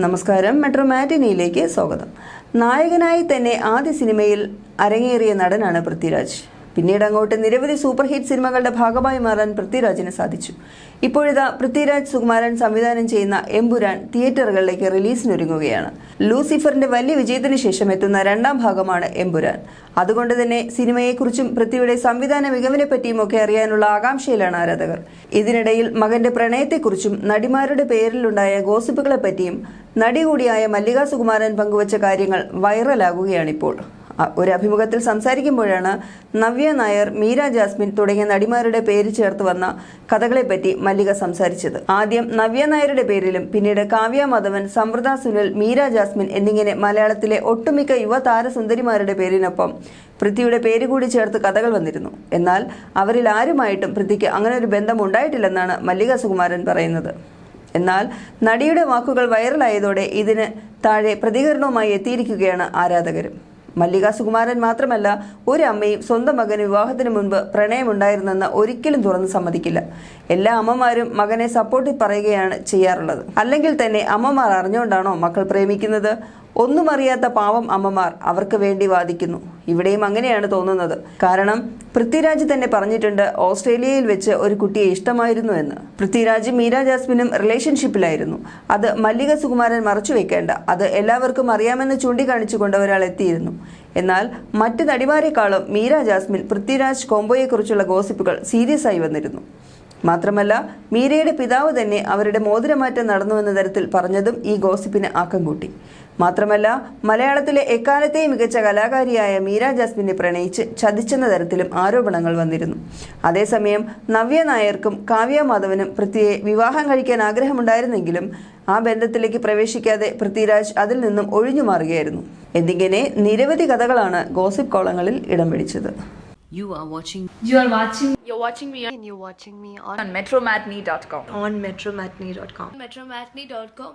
നമസ്കാരം. മെട്രോ മാറ്റിനിയിലേക്ക് സ്വാഗതം. നായകനായി തന്നെ ആദ്യ സിനിമയിൽ അരങ്ങേറിയ നടനാണ് പൃഥ്വിരാജ്. പിന്നീട് അങ്ങോട്ട് നിരവധി സൂപ്പർ ഹിറ്റ് സിനിമകളുടെ ഭാഗമായി മാറാൻ പൃഥ്വിരാജിന് സാധിച്ചു. ഇപ്പോഴിതാ പൃഥ്വിരാജ് സുകുമാരൻ സംവിധാനം ചെയ്യുന്ന എമ്പുരാൻ തിയേറ്ററുകളിലേക്ക് റിലീസിനൊരുങ്ങുകയാണ്. ലൂസിഫറിന്റെ വലിയ വിജയത്തിന് ശേഷം എത്തുന്ന രണ്ടാം ഭാഗമാണ് എമ്പുരാൻ. അതുകൊണ്ട് തന്നെ സിനിമയെക്കുറിച്ചും പൃഥ്വിയുടെ സംവിധാന മികവിനെ പറ്റിയും ഒക്കെ അറിയാനുള്ള ആകാംക്ഷയിലാണ് ആരാധകർ. ഇതിനിടയിൽ മകന്റെ പ്രണയത്തെക്കുറിച്ചും നടിമാരുടെ പേരിലുണ്ടായ ഗോസിപ്പുകളെ പറ്റിയും നടി കൂടിയായ മല്ലിക സുകുമാരൻ പങ്കുവച്ച കാര്യങ്ങൾ വൈറലാകുകയാണിപ്പോൾ. ഒരു അഭിമുഖത്തിൽ സംസാരിക്കുമ്പോഴാണ് നവ്യ നായർ മീര ജാസ്മിൻ തുടങ്ങിയ നടിമാരുടെ പേര് ചേർത്ത് വന്ന കഥകളെപ്പറ്റി മല്ലിക സംസാരിച്ചത്. ആദ്യം നവ്യ നായരുടെ പേരിലും പിന്നീട് കാവ്യ മാധവൻ സമൃദ്ധ സുനിൽ മീര ജാസ്മിൻ എന്നിങ്ങനെ മലയാളത്തിലെ ഒട്ടുമിക്ക യുവ താരസുന്ദരിമാരുടെ പേരിനൊപ്പം പൃഥ്വിയുടെ പേര് കൂടി ചേർത്ത് കഥകൾ വന്നിരുന്നു. എന്നാൽ അവരിൽ ആരുമായിട്ടും പൃഥ്വിക്ക് അങ്ങനെ ഒരു ബന്ധം ഉണ്ടായിട്ടില്ലെന്നാണ് മല്ലിക സുകുമാരൻ പറയുന്നത്. എന്നാൽ നടിയുടെ വാക്കുകൾ വൈറലായതോടെ ഇതിന് താഴെ പ്രതികരണവുമായി എത്തിയിരിക്കുകയാണ് ആരാധകരും. മല്ലിക സുകുമാരൻ മാത്രമല്ല ഒരു അമ്മയും സ്വന്തം മകന് വിവാഹത്തിന് മുൻപ് പ്രണയമുണ്ടായിരുന്നെന്ന് ഒരിക്കലും തുറന്ന് സമ്മതിക്കില്ല. എല്ലാ അമ്മമാരും മകനെ സപ്പോർട്ട് പറയുകയാണ് ചെയ്യാറുള്ളത്. അല്ലെങ്കിൽ തന്നെ അമ്മമാർ അറിഞ്ഞുകൊണ്ടാണോ മക്കൾ പ്രേമിക്കുന്നത്? ഒന്നും അറിയാത്ത പാവം അമ്മമാർ അവർക്ക് വേണ്ടി വാദിക്കുന്നു. ഇവിടെയും അങ്ങനെയാണ് തോന്നുന്നത്. കാരണം പൃഥ്വിരാജ് തന്നെ പറഞ്ഞിട്ടുണ്ട് ഓസ്ട്രേലിയയിൽ വെച്ച് ഒരു കുട്ടിയെ ഇഷ്ടമായിരുന്നു എന്ന്. പൃഥ്വിരാജ് മീര ജാസ്മിനും റിലേഷൻഷിപ്പിലായിരുന്നു. അത് മല്ലിക സുകുമാരൻ മറച്ചു വെക്കേണ്ട. അത് എല്ലാവർക്കും അറിയാമെന്ന് ചൂണ്ടിക്കാണിച്ചുകൊണ്ട് ഒരാൾ എത്തിയിരുന്നു. എന്നാൽ മറ്റ് നടിമാരെക്കാളും മീര ജാസ്മിൻ പൃഥ്വിരാജ് കോംബോയെക്കുറിച്ചുള്ള ഗോസിപ്പുകൾ സീരിയസ് ആയി വന്നിരുന്നു. മാത്രമല്ല മീരയുടെ പിതാവ് തന്നെ അവരുടെ മോതിരമാറ്റം നടന്നുവെന്ന തരത്തിൽ പറഞ്ഞതും ഈ ഗോസിപ്പിന് ആക്കം കൂട്ടി. മാത്രമല്ല മലയാളത്തിലെ എക്കാലത്തെയും മികച്ച കലാകാരിയായ മീര ജാസ്മിനെ പ്രണയിച്ച് ചതിച്ചെന്ന തരത്തിലും ആരോപണങ്ങൾ വന്നിരുന്നു അതേസമയം നവ്യ നായർക്കും കാവ്യ മാധവനും പൃഥ്വിയെ വിവാഹം കഴിക്കാൻ ആഗ്രഹമുണ്ടായിരുന്നെങ്കിലും ആ ബന്ധത്തിലേക്ക് പ്രവേശിക്കാതെ പൃഥ്വിരാജ് അതിൽ നിന്നും ഒഴിഞ്ഞു മാറുകയായിരുന്നു എന്നിങ്ങനെ നിരവധി കഥകളാണ് ഗോസിപ്പ് കോളങ്ങളിൽ ഇടം പിടിച്ചത് You are watching You are watching You're watching me and you're watching me on, on metromatney.com. on metromatney.com. metromatney.com.